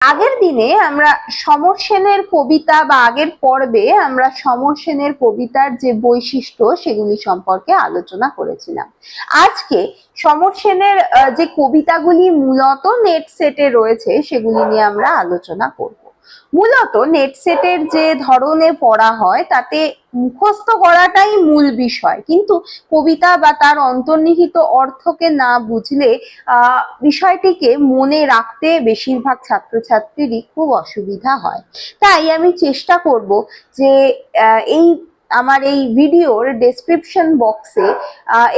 আগের দিনে আমরা সমর সেনের কবিতা বা আগের পর্বে আমরা সমর সেনের কবিতার যে বৈশিষ্ট্য সেগুলি সম্পর্কে আলোচনা করেছিলাম। আজকে সমর সেনের যে কবিতাগুলি মূলত নেট সেটে রয়েছে সেগুলি নিয়ে আমরা আলোচনা করব। মূলত নেট সেটের যে ধরনে পড়া হয়, তাতে মুখস্থ করাটাই মূল বিষয়। কিন্তু কবিতা বা তার অন্তর্নিহিত অর্থকে না বুঝলে বিষয়টিকে মনে রাখতে বেশিরভাগ ছাত্রছাত্রীরই খুব অসুবিধা হয়। তাই আমি চেষ্টা করব যে এই আমার এই ভিডিওর ডেসক্রিপশন বক্সে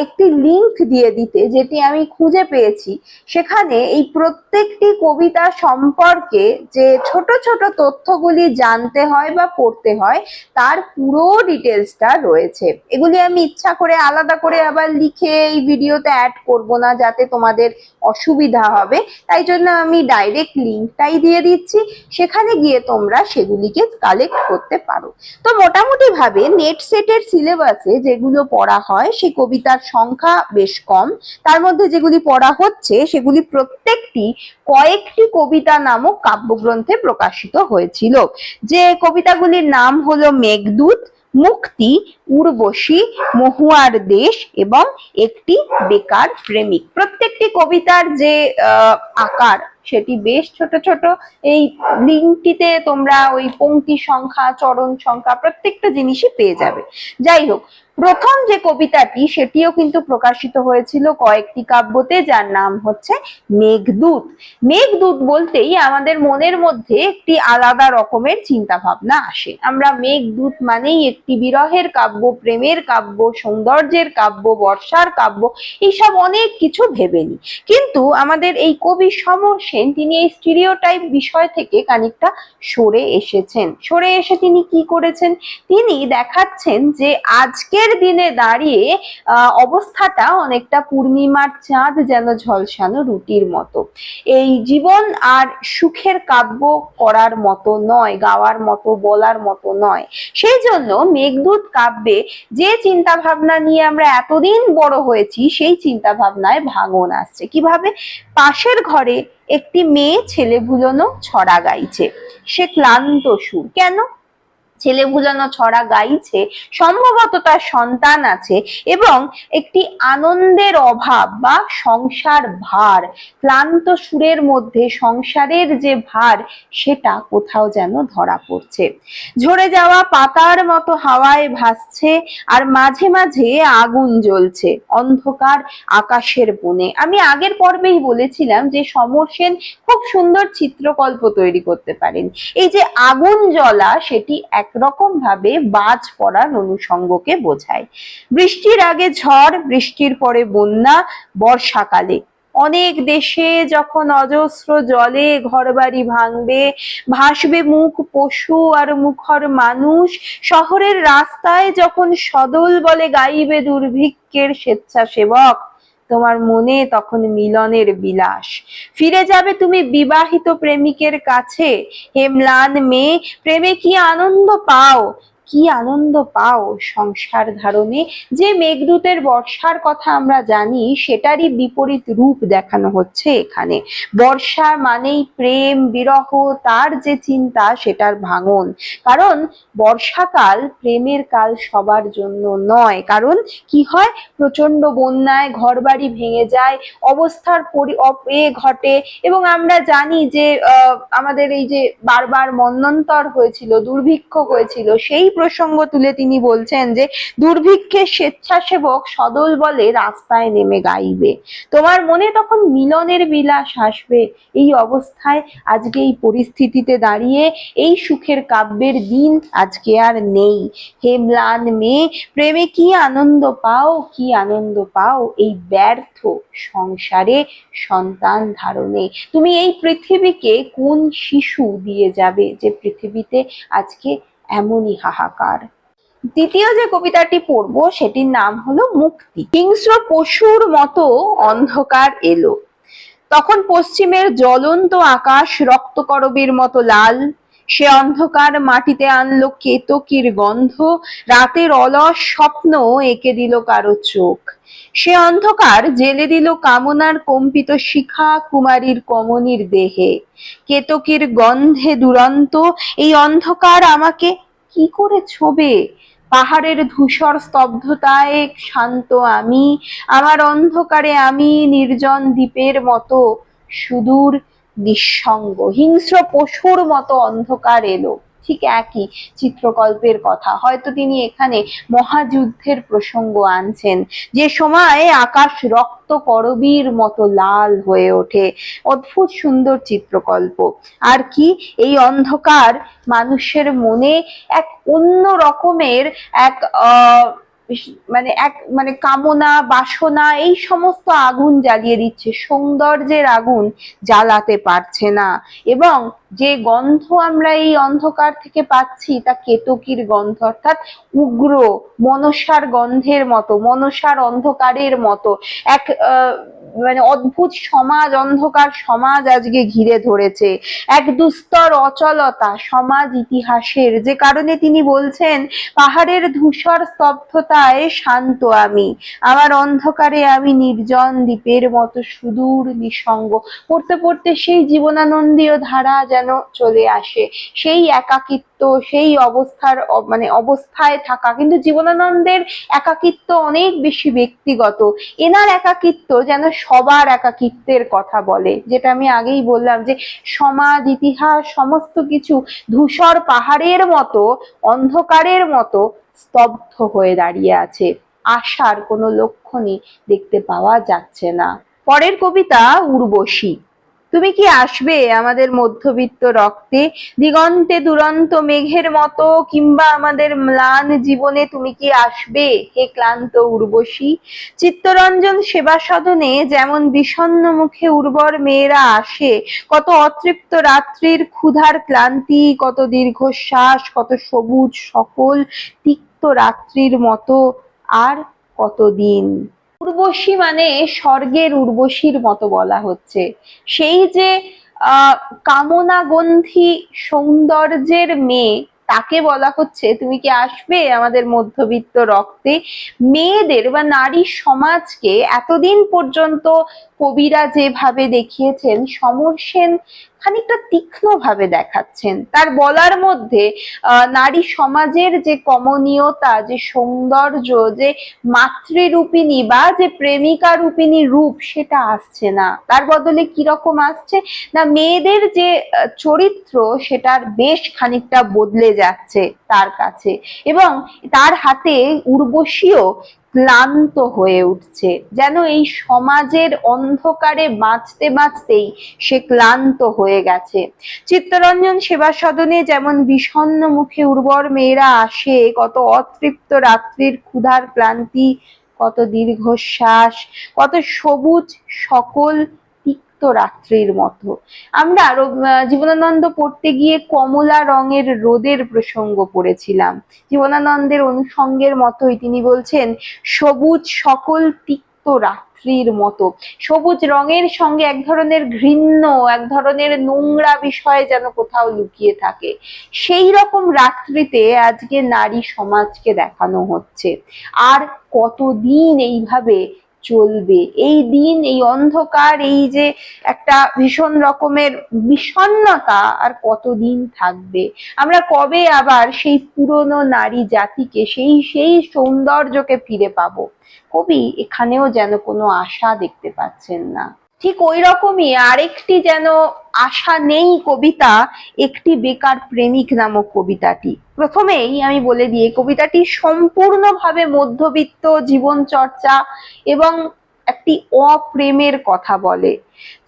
একটি লিংক দিয়ে দিতে, যেটি আমি খুঁজে পেয়েছি। সেখানে এই প্রত্যেকটি কবিতা সম্পর্কে যে ছোট ছোট তথ্যগুলি জানতে হয় বা পড়তে হয়, তার পুরো ডিটেলসটা রয়েছে। এগুলি আমি ইচ্ছা করে আলাদা করে আবার লিখে এই ভিডিওতে অ্যাড করব না, যাতে তোমাদের অসুবিধা হবে। তাই জন্য আমি ডাইরেক্ট লিঙ্কটাই দিয়ে দিচ্ছি। সেখানে গিয়ে তোমরা সেগুলিকে কালেক্ট করতে পারো। তো মোটামুটি ভাবে নেট সেটের সিলেবাসে যেগুলো পড়া হয় সেই কবিতার সংখ্যা বেশ কম। তার মধ্যে যেগুলি পড়া হচ্ছে, সেগুলি প্রত্যেকটি কয়েকটি কবিতা নামক কাব্যগ্রন্থে প্রকাশিত হয়েছিল। যে কবিতাগুলির নাম হলো মেঘদূত, মুক্তি, উর্বশী, মহুয়ার দেশ এবং একটি বেকার প্রেমিক। প্রত্যেকটি কবিতার যে আকার সেটি বেশ ছোট ছোট। এই লিঙ্কটিতে তোমরা ওই পংক্তি সংখ্যা, চরণ সংখ্যা প্রত্যেকটা জিনিসই পেয়ে যাবে। যাই হোক, প্রথম যে কবিতাটি, সেটিও কিন্তু প্রকাশিত হয়েছিল কয়েকটি কাব্যতে, যার নাম হচ্ছে মেঘদূত। মেঘদূত বলতেই আমাদের মনের মধ্যে একটি আলাদা রকমের চিন্তা ভাবনা আসে। আমরা মেঘদূত মানেই একটি বিরহের কাব্য, প্রেমের কাব্য, সৌন্দর্যের কাব্য, বর্ষার কাব্য, এইসব অনেক কিছু ভেবে নিই। কিন্তু আমাদের এই কবি সমর সেন তিনি এই স্টিরিওটাইপ বিষয় থেকে খানিকটা সরে এসেছেন। সরে এসে তিনি কি করেছেন? তিনি দেখাচ্ছেন যে আজকের দিনে দাঁড়িয়ে অবস্থাটা অনেকটা পূর্ণিমার চাঁদ যেন ঝলসানো রুটির মতো। এই জীবন আর সুখের কাব্য করার মতো নয়, গাওয়ার মতো, বলার মতো নয়। সেই জন্য মেঘদূত কাব্যে যে চিন্তা ভাবনা নিয়ে আমরা এতদিন বড় হয়েছি, সেই চিন্তা ভাবনায় ভাঙন আসছে। কীভাবে? পাশের ঘরে একটি মেয়ে ছেলে ভুলোনো ছড়া গাইছে। সে ক্লান্ত সুর। কেন? ছেলে ভুলানো ছড়া গাইছে, সম্ভবত তার সন্তান আছে এবং একটি আনন্দের অভাব বা সংসার ভার, ক্লান্ত সুরের মধ্যে সংসারের যে ভার, সেটা কোথাও যেন ধরা পড়ছে। ঝরে যাওয়া পাতার মতো হাওয়ায় ভাসছে আর মাঝে মাঝে আগুন জ্বলছে অন্ধকার আকাশের বনে। আমি আগের পর্বেই বলেছিলাম যে সমর সেন খুব সুন্দর চিত্রকল্প তৈরি করতে পারেন। এই যে আগুন জ্বলা, সেটি একরকম ভাবে বাজ পড়ার অনুষঙ্গকে বোঝায়। বৃষ্টির আগে ঝড়, বৃষ্টির পরে বন্যা, বর্ষাকালে। অনেক দেশে যখন অজস্র জলে ঘরবাড়ি ভাঙবে, ভাসবে মুখ পশু আর মুখর মানুষ, শহরের রাস্তায় যখন সদল বলে গাইবে দুর্ভিক্ষের স্বেচ্ছাসেবক তোমার মনে তখন মিলনের বিলাস। ফিরে যাবে তুমি বিবাহিত প্রেমিকের কাছে। হেমলান মেয়ে, প্রেমে কি আনন্দ পাও? কি আনন্দ পাও সংসার ধারণে? যে মেঘদূতের বর্ষার কথা আমরা জানি, সেটারই বিপরীত রূপ দেখানো হচ্ছে এখানে। বর্ষা মানেই প্রেম, বিরহ, তার যে চিন্তা, সেটার ভাঙন। কারণ বর্ষাকাল প্রেমের কাল সবার জন্য নয়। কারণ কি হয়? প্রচণ্ড বন্যায় ঘরবাড়ি ভেঙে যায়, অবস্থার পরি এ ঘটে। এবং আমরা জানি যে আমাদের এই যে বারবার মন্বন্তর হয়েছিল, দুর্ভিক্ষ হয়েছিল, সেই প্রসঙ্গ তুলে তিনি বলছেন যে দুর্ভিক্ষের স্বেচ্ছাসেবক সদল বলে রাস্তায় নেমে গাইবে। তোমার মনে তখন মিলনের বিলাস আসবে। এই অবস্থায় আজকে এই পরিস্থিতিতে দাঁড়িয়ে এই সুখের কাব্যের দিন আজকে আর নেই। হে ম্লান মেয়ে, প্রেমে কি আনন্দ পাও, কি আনন্দ পাও এই ব্যর্থ সংসারে সন্তান ধারণে? তুমি এই পৃথিবীকে কোন শিশু দিয়ে যাবে যে পৃথিবীতে আজকে এমনই হাহাকার। দ্বিতীয় যে কবিতাটি পড়ব, সেটির নাম হলো মুক্তি। হিংস্র পশুর মতো অন্ধকার এলো। তখন পশ্চিমের জ্বলন্ত আকাশ রক্তকরবীর মতো লাল সে অন্ধকার মাটিতে আনলো কেতকীর গন্ধ। রাতের অলস স্বপ্ন এঁকে দিল কারও চোখ। সে অন্ধকার জেলে দিল কামনার কম্পিত শিখা কুমারীর কমনির দেহে। কেতকীর গন্ধে দুরন্ত, এই অন্ধকার আমাকে কি করে ছোবে? পাহাড়ের ধূসর স্তব্ধতায় শান্ত আমি, আমার অন্ধকারে আমি নির্জন দ্বীপের মতো। সুদূর নিঃসঙ্গ। হিংস্র পশুর মতো অন্ধকার এলো। ঠিক একই চিত্রকল্পের কথা। হয়তো তিনি এখানে মহাযুদ্ধের প্রসঙ্গ আনছেন। যে সময় আকাশ রক্ত করবীর মতো লাল হয়ে ওঠে। অদ্ভুত সুন্দর চিত্রকল্প। আর কি? এই অন্ধকার মানুষের মনে এক অন্য রকমের এক, আহ মানে এক মানে কামনা, বাসনা, এই সমস্ত আগুন জ্বালিয়ে দিচ্ছে। সৌন্দর্যের আগুন জ্বালাতে পারছে না। এবং যে গন্ধ আমরা এই অন্ধকার থেকে পাচ্ছি, তা কেতকীর গন্ধ, অর্থাৎ উগ্র, মনসার গন্ধের মতো, মনসার অন্ধকারের মতো। এক মানে অদ্ভুত সমাজ, অন্ধকার সমাজ আজকে ঘিরে ধরেছে। এক দুস্তর অচলতা সমাজ ইতিহাসের, যে কারণে তিনি বলছেন, পাহাড়ের ধূসর স্তব্ধতায় শান্ত আমি, আমার অন্ধকারে আমি নির্জন দ্বীপের মতো সুদূর নিঃসঙ্গ। পড়তে পড়তে সেই জীবনানন্দীয় ধারা যেন চলে আসে। সেই একাকিত্ব, সেই অবস্থার মানে অবস্থায় থাকা। কিন্তু জীবনানন্দের একাকিত্ব অনেক বেশি ব্যক্তিগত। এনার একাকিত্ব যেন সবার একাকিত্বের কথা বলে। যেটা আমি আগেই বললাম যে, সমাজ, ইতিহাস, সমস্ত কিছু ধূসর পাহাড়ের মতো, অন্ধকারের মতো স্তব্ধ হয়ে দাঁড়িয়ে আছে। আশার কোনো লক্ষণই দেখতে পাওয়া যাচ্ছে না। পরের কবিতা উর্বশী। তুমি কি আসবে আমাদের মধ্যবিত্ত রক্তে? দিগন্তে দুরন্ত মেঘের মতো কিংবা আমাদের ম্লান জীবনে তুমি কি আসবে হে ক্লান্ত উর্বশী? চিত্তরঞ্জন সেবা সদনে যেমন বিষণ্ণ মুখে উর্বর মেয়েরা আসে, কত অতৃপ্ত রাত্রির ক্ষুধার ক্লান্তি, কত দীর্ঘশ্বাস, কত সবুজ সকল তিক্ত রাত্রির মতো আর কতদিন? উর্বশী মানে স্বর্গের উর্বশীর মতো বলা হচ্ছে। সেই যে আহ কামনাগন্ধি সৌন্দর্যের মেয়ে, তাকে বলা হচ্ছে, তুমি কি আসবে আমাদের মধ্যবিত্ত রক্তে? মেয়েদের বা নারী সমাজকে এতদিন পর্যন্ত কবিরা যেভাবে দেখিয়েছেন, সমর সেন খানিকটা তীক্ষ্ণ ভাবে দেখাচ্ছেন। তার বলার মধ্যে নারী সমাজের যে কমনীয়তা, যে সৌন্দর্য, যে মাতৃরূপিণী বা যে প্রেমিকা রূপিণী রূপ, সেটা আসছে না। তার বদলে কীরকম আসছে? না, মেয়েদের যে চরিত্র, সেটার বেশ খানিকটা বদলে যাচ্ছে তার কাছে। এবং তার হাতে উর্বশীও ক্লান্ত হয়ে উঠছে, যেন এই সমাজের অন্ধকারে বাঁচতে বাঁচতেই সে ক্লান্ত হয়ে গেছে। চিত্তরঞ্জন সেবা সদনে যেমন বিষণ্ন মুখে উর্বর মেয়েরা আসে, কত অতৃপ্ত রাত্রির ক্ষুধার ক্লান্তি, কত দীর্ঘশ্বাস, কত সবুজ সকল তিক্ত রাত্রির মতো। আমরা জীবনানন্দ পড়তে গিয়ে কমলা রঙের রোদের প্রসঙ্গ পড়েছিলাম। জীবনানন্দের অনুষঙ্গের মতোই তিনি বলছেন, সবুজ সকল তিক্ত রাত্রির মতো। সবুজ রঙের সঙ্গে এক ধরনের ঘৃণ্য, এক ধরনের নোংরা বিষয় যেন কোথাও লুকিয়ে থাকে। সেই রকম রাত্রিতে আজকে নারী সমাজকে দেখানো হচ্ছে। আর কতদিন এইভাবে চলবে। এই দিন, এই অন্ধকার, এই যে একটা ভীষণ রকমের বিষণ্নতা আর কতদিন থাকবে? আমরা কবে আবার সেই পুরনো নারী জাতিকে, সেই সেই সৌন্দর্যকে ফিরে পাবো? কবি এখানেও যেন কোনো আশা দেখতে পাচ্ছেন না। ঠিক ওই রকমই আরেকটি যেন আশা নেই কবিতা, একটি বেকার প্রেমিক নামক কবিতাটি। প্রথমেই আমি বলে এই কবিতাটি সম্পূর্ণভাবে মধ্যবিত্ত জীবন চর্চা এবং একটি অপ্রেমের কথা বলে।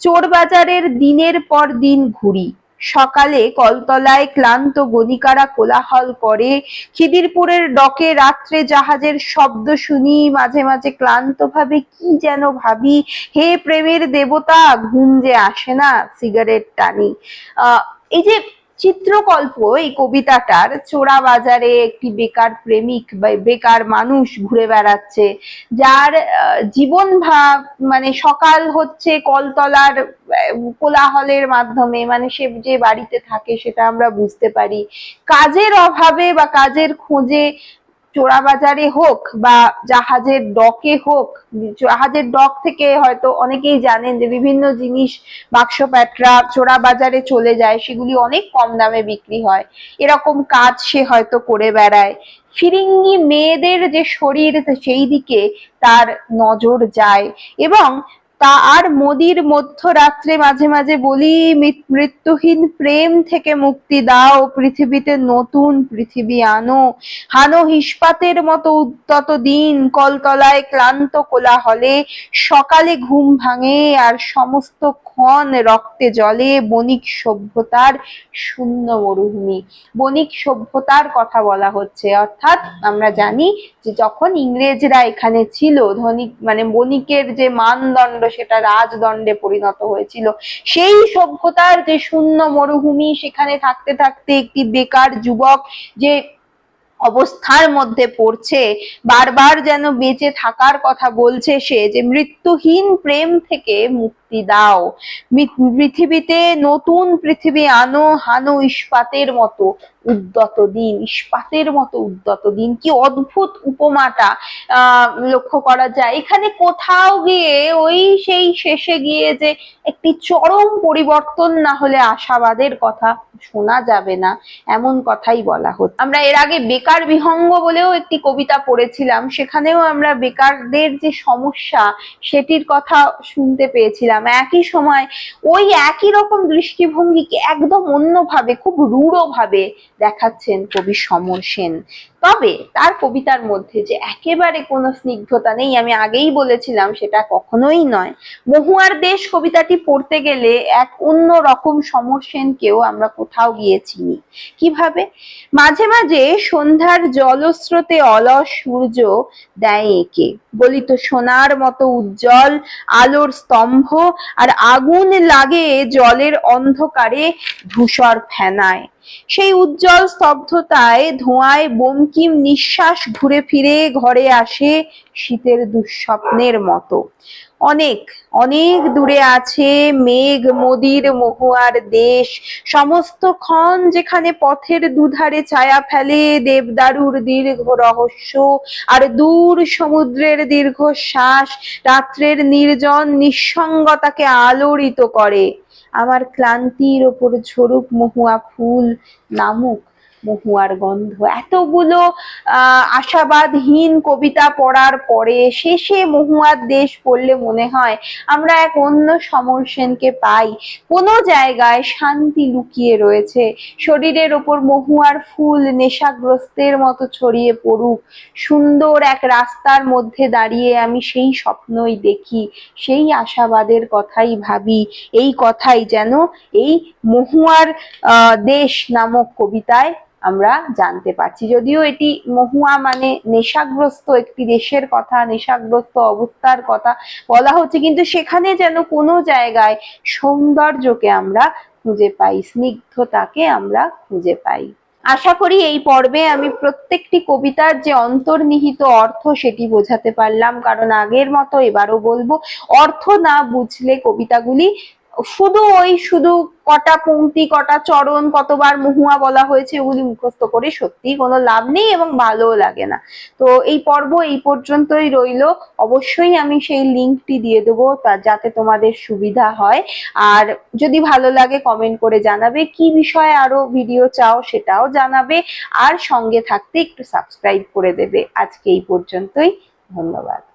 চোর বাজারের দিনের পর দিন ঘুরি সকালে কলতলায় ক্লান্ত গণিকারা কোলাহল করে। খিদিরপুরের ডকে রাত্রে জাহাজের শব্দ শুনি মাঝে মাঝে ক্লান্ত ভাবে কি যেন ভাবি। হে প্রেমের দেবতা, ঘুম যে আসে না, সিগারেট টানি। আহ, এই যে চিত্রকল্প, এই কবিতাটার চোরা বাজারে একটি বেকার প্রেমিক বা বেকার মানুষ ঘুরে বেড়াচ্ছে, যার জীবন ভাব মানে সকাল হচ্ছে কলতলার কোলাহলের মাধ্যমে মানে সে যে বাড়িতে থাকে সেটা আমরা বুঝতে পারি। কাজের অভাবে বা কাজের খোঁজে চোরা বাজারে হোক বা জাহাজের ডকে হোক, জাহাজের ডক থেকে হয়তো অনেকেই জানেন যে বিভিন্ন জিনিস, বাক্স প্যাটরা চোরা বাজারে চলে যায়, সেগুলি অনেক কম দামে বিক্রি হয়। এরকম কাজ সে হয়তো করে বেড়ায়। ফিরিঙ্গি মেয়েদের যে শরীর, সেই দিকে তার নজর যায়। এবং তা আর মোদির মধ্যরাত্রে মাঝে মাঝে বলি মৃত- মৃত্যুহীন প্রেম থেকে মুক্তি দাও, পৃথিবীতে নতুন পৃথিবী আনো। হানো ইস্পাতের মতো উদ্যত দিন, কলতলায় ক্লান্ত কোলাহলে, সকালে ঘুম ভাঙে আর সমস্ত ক্ষণ রক্তে জলে, বণিক সভ্যতার শূন্য মরুভূমি। বণিক সভ্যতার কথা বলা হচ্ছে। অর্থাৎ আমরা জানি যে যখন ইংরেজরা এখানে ছিল, ধনী মানে বণিকের যে মানদণ্ড সেটা রাজদণ্ডে পরিণত হয়েছিল। সেই সভ্যতার যে শূন্য মরুভূমি, সেখানে থাকতে থাকতে একটি বেকার যুবক যে অবস্থার মধ্যে পড়ছে, বারবার যেন বেঁচে থাকার কথা বলছে সে, যে মৃত্যুহীন প্রেম থেকে মুক্তি দাও। পৃথিবীতে নতুন পৃথিবী আনো হানো ইস্পাতের মতো উদ্যত দিন, ইস্পাতের মতো উদ্যত দিন। কি অদ্ভুত উপমাটা লক্ষ্য করা যায়। এখানে কোথাও গিয়ে ওই সেই শেষে গিয়ে যে একটি চরম পরিবর্তন না হলে আশাবাদের কথা শোনা যাবে না, এমন কথাই বলা হচ্ছে আমরা এর আগে বেকার বিহঙ্গ বলেও একটি কবিতা পড়েছিলাম। সেখানেও আমরা বেকারদের যে সমস্যা, সেটির কথা শুনতে পেয়েছিলাম। একই সময় ওই একই রকম দৃষ্টিভঙ্গিকে একদম অন্যভাবে খুব রূঢ়ভাবে দেখাচ্ছেন কবি সমর সেন। তবে তার কবিতার মধ্যে যে একেবারে কোনো স্নিগ্ধতা নেই, আমি আগেই বলেছিলাম সেটা কখনোই নয়। মহুয়ার দেশ কবিতাটি পড়তে গেলে এক অন্য রকম সমর আমরা কোথাও গিয়ে চিনি। কীভাবে? মাঝে মাঝে সন্ধ্যার জলস্রোতে অলস সূর্য দেয় এঁকে। বলিত সোনার মতো উজ্জ্বল আলোর স্তম্ভ, আর আগুন লাগে জলের অন্ধকারে ধূসর ফেনায়। সেই উজ্জ্বল স্তব্ধতায় ধোঁয়ায় বমকিম নিঃশ্বাস ঘুরে ফিরে ঘরে আসে শীতের দুঃস্বপ্নের মতো। অনেক অনেক দূরে আছে মেঘ মদির মহুয়ার দেশ, সমস্ত ক্ষণ যেখানে পথের দুধারে ছায়া ফেলে দেবদারুর দীর্ঘ রহস্য, আর দূর সমুদ্রের দীর্ঘ শ্বাস রাত্রের নির্জন নিঃসঙ্গতাকে আলোড়িত করে। আমার ক্লান্তির ওপর ঝরুক মহুয়া ফুল নামুক। মহুয়ার গন্ধ। এতগুলো আশাবাদহীন কবিতা পড়ার পরে শেষে মহুয়ার দেশ পড়লে মনে হয় আমরা এক অন্য সমর সেনকে পাই। কোনো জায়গায় শান্তি লুকিয়ে রয়েছে। শরীরের ওপর মহুয়ার ফুল নেশাগ্রস্তের মতো ছড়িয়ে পড়ুক। সুন্দর এক রাস্তার মধ্যে দাঁড়িয়ে আমি সেই স্বপ্নই দেখি, সেই আশাবাদের কথাই ভাবি। এই কথাই যেন এই মহুয়ার দেশ নামক কবিতায় আমরা জানতে পারছি। যদিও এটি মহুয়া মানে নেশাগ্রস্ত একটি দেশের কথা, নেশাগ্রস্ত অবস্থার কথা বলা হচ্ছে, কিন্তু সেখানে যেন কোনো জায়গায় সৌন্দর্যকে আমরা খুঁজে পাই, স্নিগ্ধতাকে আমরা খুঁজে পাই। আশা করি এই পর্বে আমি প্রত্যেকটি কবিতার যে অন্তর্নিহিত অর্থ সেটি বোঝাতে পারলাম, কারণ আগের মতো এবারও বলব, অর্থ না বুঝলে কবিতাগুলি শুধু ওই শুধু কটা পংক্তি কটা চরণ কতবার মহুয়া বলা হয়েছে ওগুলি মুখস্থ করে সত্যি কোনো লাভ নেই এবং ভালোও লাগে না। তো এই পর্ব এই পর্যন্তই রইল। অবশ্যই আমি সেই লিঙ্কটি দিয়ে দেবো তা যাতে তোমাদের সুবিধা হয়। আর যদি ভালো লাগে কমেন্ট করে জানাবে, কি বিষয়ে আরও ভিডিও চাও সেটাও জানাবে। আর সঙ্গে থাকতে একটু সাবস্ক্রাইব করে দেবে। আজকে এই পর্যন্তই। ধন্যবাদ।